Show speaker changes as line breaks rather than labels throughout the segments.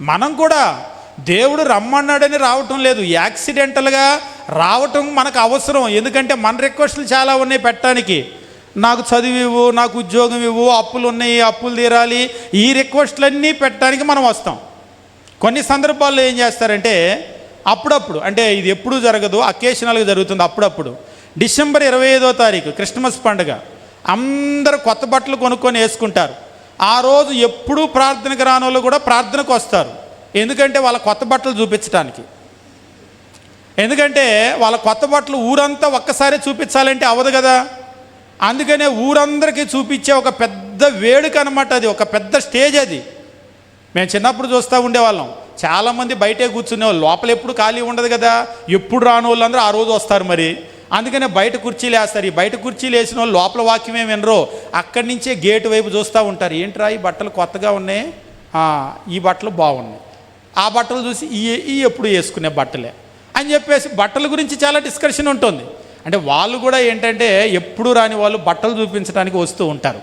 మనం కూడా దేవుడు రమ్మన్నాడని రావటం లేదు. యాక్సిడెంటల్గా రావటం మనకు అవసరం. ఎందుకంటే మన రిక్వెస్ట్లు చాలా ఉన్నాయి పెట్టడానికి. నాకు చదువు ఇవ్వు నాకు ఉద్యోగం ఇవ్వు అప్పులు ఉన్నాయి అప్పులు తీరాలి. ఈ రిక్వెస్ట్లన్నీ పెట్టడానికి మనం వస్తాం. కొన్ని సందర్భాల్లో ఏం చేస్తారంటే అప్పుడప్పుడు అంటే ఇది ఎప్పుడూ జరగదు అకేషనల్గా జరుగుతుంది అప్పుడప్పుడు. డిసెంబర్ ఇరవై ఐదో తారీఖు క్రిస్మస్ పండుగ. అందరూ కొత్త బట్టలు కొనుక్కొని వేసుకుంటారు. ఆ రోజు ఎప్పుడూ ప్రార్థనకు రాని వాళ్ళు కూడా ప్రార్థనకు వస్తారు. ఎందుకంటే వాళ్ళ కొత్త బట్టలు చూపించడానికి ఎందుకంటే వాళ్ళ కొత్త బట్టలు ఊరంతా ఒక్కసారి చూపించాలంటే అవ్వదు కదా. అందుకనే ఊరందరికీ చూపించే ఒక పెద్ద వేడుక అనమాట అది ఒక పెద్ద స్టేజ్ అది. మేము చిన్నప్పుడు చూస్తూ ఉండేవాళ్ళం. చాలామంది బయటే కూర్చునేవాళ్ళు లోపల ఎప్పుడు ఖాళీ ఉండదు కదా. ఎప్పుడు రాని వాళ్ళందరూ ఆ రోజు వస్తారు మరి. అందుకనే బయట కుర్చీలు వేస్తారు. ఈ బయట కుర్చీలు వేసిన వాళ్ళు లోపల వాక్యమే వినరు. అక్కడి నుంచే గేటు వైపు చూస్తూ ఉంటారు. ఏంట్రా ఈ బట్టలు కొత్తగా ఉన్నాయి? ఈ బట్టలు బాగున్నాయి. ఆ బట్టలు చూసి ఈ ఈ ఎప్పుడు వేసుకునే బట్టలే? అని చెప్పేసి బట్టల గురించి చాలా డిస్కషన్ ఉంటుంది. అంటే వాళ్ళు కూడా ఏంటంటే ఎప్పుడు రాని వాళ్ళు బట్టలు చూపించడానికి వస్తూ ఉంటారు.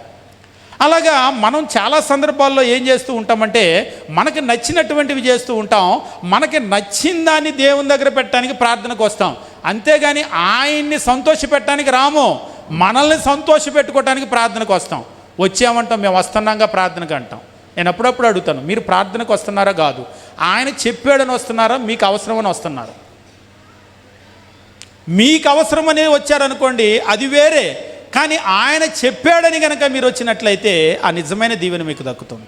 అలాగా మనం చాలా సందర్భాల్లో ఏం చేస్తూ ఉంటామంటే మనకి నచ్చినటువంటివి చేస్తూ ఉంటాం. మనకి నచ్చిన దాన్ని దేవుని దగ్గర పెట్టడానికి ప్రార్థనకు వస్తాం. అంతేగాని ఆయన్ని సంతోష పెట్టడానికి రాము మనల్ని సంతోష పెట్టుకోవటానికి ప్రార్థనకు వస్తాం. వచ్చామంటాం మేము వస్తున్నాంగా ప్రార్థనకు అంటాం. నేను అప్పుడప్పుడు అడుగుతాను మీరు ప్రార్థనకు వస్తున్నారా కాదు. ఆయన చెప్పాడని వస్తున్నారా? మీకు అవసరమని వస్తున్నారా? మీకు అవసరమని వచ్చారనుకోండి అది వేరే. కానీ ఆయన చెప్పాడని కనుక మీరు వచ్చినట్లయితే ఆ నిజమైన దీవెన మీకు దక్కుతుంది.